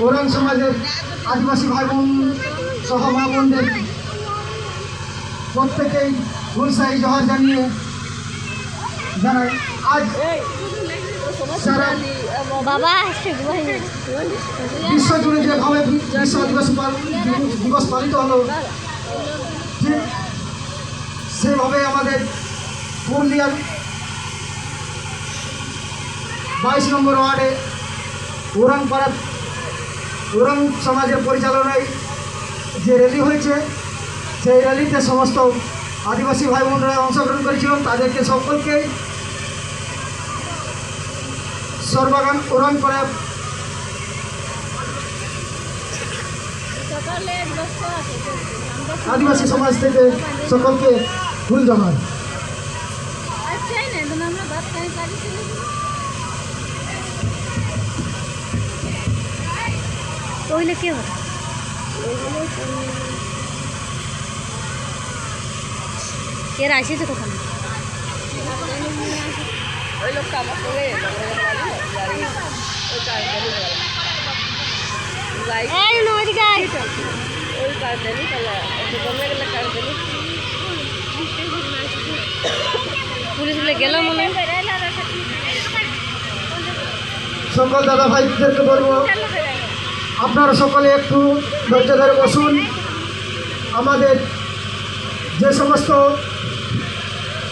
Orang সমাজের আদিবাসী ভাই বোন সহ মা বোনদের প্রত্যেকেই গুলসাই জহর জানিয়ে জানাই আজ সারা বাবা বিশ্ব জুড়ে যেভাবে বিশ্ব আদিবাসী দিবস পালিত হলো ঠিক সেভাবে আমাদের পুরুলিয়ার বাইশ নম্বর ওয়ার্ডে ওরাংপাড়া ওরাং সমাজের পরিচালনায় যে র্যালি হয়েছে, সেই র্যালিতে সমস্ত আদিবাসী ভাই বোনরা অংশগ্রহণ করেছিলেন তাদেরকে সকলকে সর্বাগান ওরাং করে আদিবাসী সমাজ থেকে সকলকে ফুল জমান ওইলে কে হবে? এর আসিছে কোথায় ওই লোকটা আমার সঙ্গে গাড়ি ওই কার লাইক এই নো এদিকে ওই কার দেনি তাহলে একটু কমে গেলে কার দেনি গেল মনে সকল দাদা ভাইদেরকে বলব? আপনারা সকলে একটু ধৈর্য ধরে বসুন। আমাদের যে সমস্ত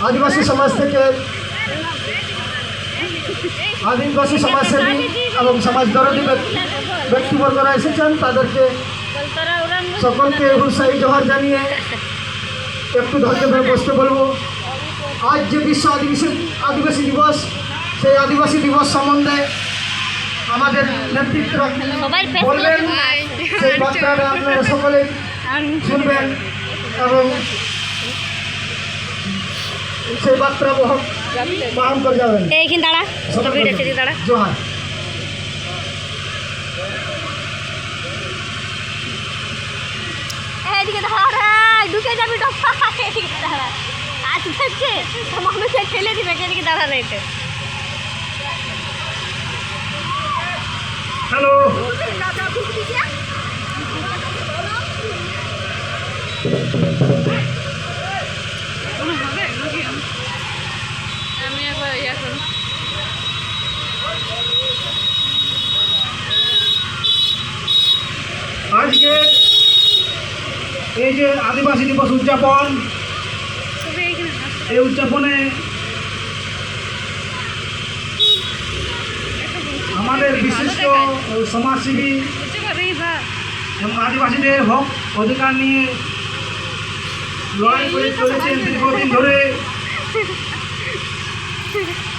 আদিবাসী সমাজ থেকে আদিবাসী সমাজসেবী এবং সমাজ দরদী ব্যক্তি- ব্যক্তিবর্গরা এসেছেন, তাদেরকে সকলকে হুসাই জোহার জানিয়ে একটু ধৈর্য ধরে বসতে বলব। আজ যে বিশ্ব আদিবাসী আদিবাসী দিবস, সেই আদিবাসী দিবস সম্বন্ধে আমাদের নেতৃত্ব বলবেন। সেই বার্তাটা আপনারা সকলে শুনবেন এবং সেই বার্তা বহন বহন করে যাবেন। এইখানে দাঁড়া। জোহার। এদিকে দাঁড়া ঢুকে যাবি এদিকে দাঁড়া। ঠেলে দিবে এদিকে দাঁড়া রে হ্যালো আমি একবার ইয়া করুন আজকে এই যে আদিবাসী দিবস উদযাপন এই উদযাপনে আমাদের বিশিষ্ট সমাজসেবী এবং আদিবাসীদের হক অধিকার নিয়ে লড়াই করে চলেছেন দীর্ঘদিন ধরে।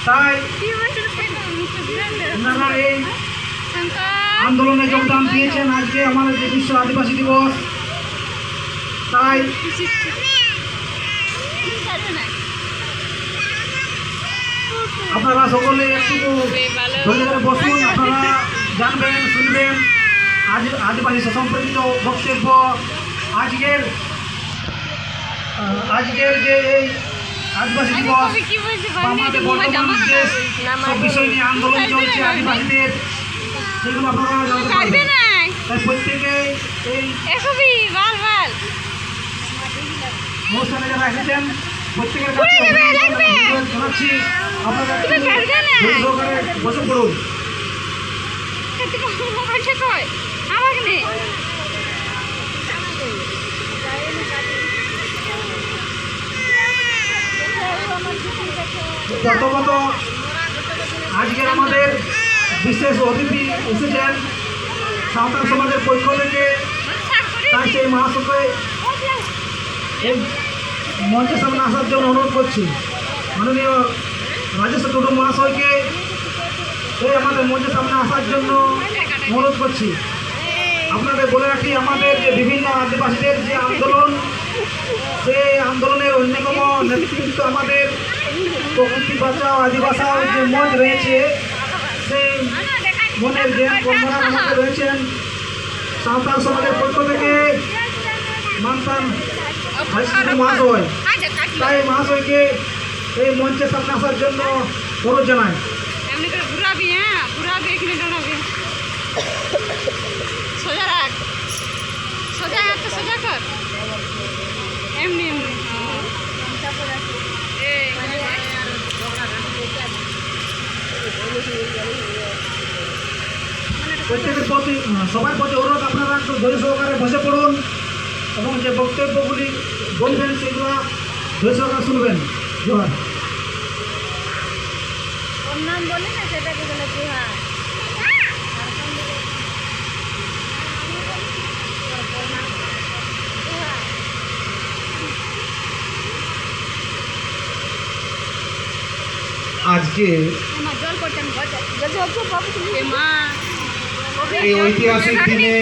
তাই ওনারা এই আন্দোলনে যোগদান দিয়েছেন আজকে আমাদের যে বিশ্ব আদিবাসী দিবস। তাই আপনারা সকলে একটু ধৈর্য ধরে বসুন আপনারা জানবেন শুনবেন। আজ আদিবাসী সম্পর্কিত বক্তব্য। আজকের আজকের যে এই আদিবাসী দিবস আমাদের বর্তমান যে সব বিষয় নিয়ে আন্দোলন চলছে আদিবাসীদের। সেগুলো আপনারা জানতে পারবেন। তাই প্রত্যেকে এই অনুষ্ঠানে যারা এসেছেন প্রত্যেকের কাছে জানাচ্ছি আপনারা বসে পড়ুন। প্রথমত আজকের আমাদের বিশেষ অতিথি এসেছেন সাঁওতাল সমাজের পক্ষ থেকে। তাই সেই মহাসভে এই মঞ্চের সামনে আসার জন্য অনুরোধ করছি। মাননীয় রাজেশ টুডু মহাশয়কে এই আমাদের মঞ্চের সামনে আসার জন্য অনুরোধ করছি। আপনাদের বলে রাখি, আমাদের যে বিভিন্ন আদিবাসীদের যে আন্দোলন সেই আন্দোলনের অন্যতম নেতৃত্ব আমাদের প্রকৃতি বাঁচাও আদিবাসাও যে মঞ্চ রয়েছে, সেই মনের যে কর্মরা আমাদের রয়েছেন। সাঁওতাল সমাজের পক্ষ থেকে মানতাম মহাশয় তাই এই মঞ্চে জন্য অনুরোধ এমনি করে হ্যাঁ রাখ। এমনি প্রত্যেকের প্রতি প্রতি অনুরোধ আপনারা একটু ধৈর্য সহকারে বসে পড়ুন। এবং যে বক্তব্যগুলি বলবেন সেগুলো ধৈর্য শুনবেন। জোহার। নাম বলে না সেটাকে বলে জুহার? আজকে এই ঐতিহাসিক দিনে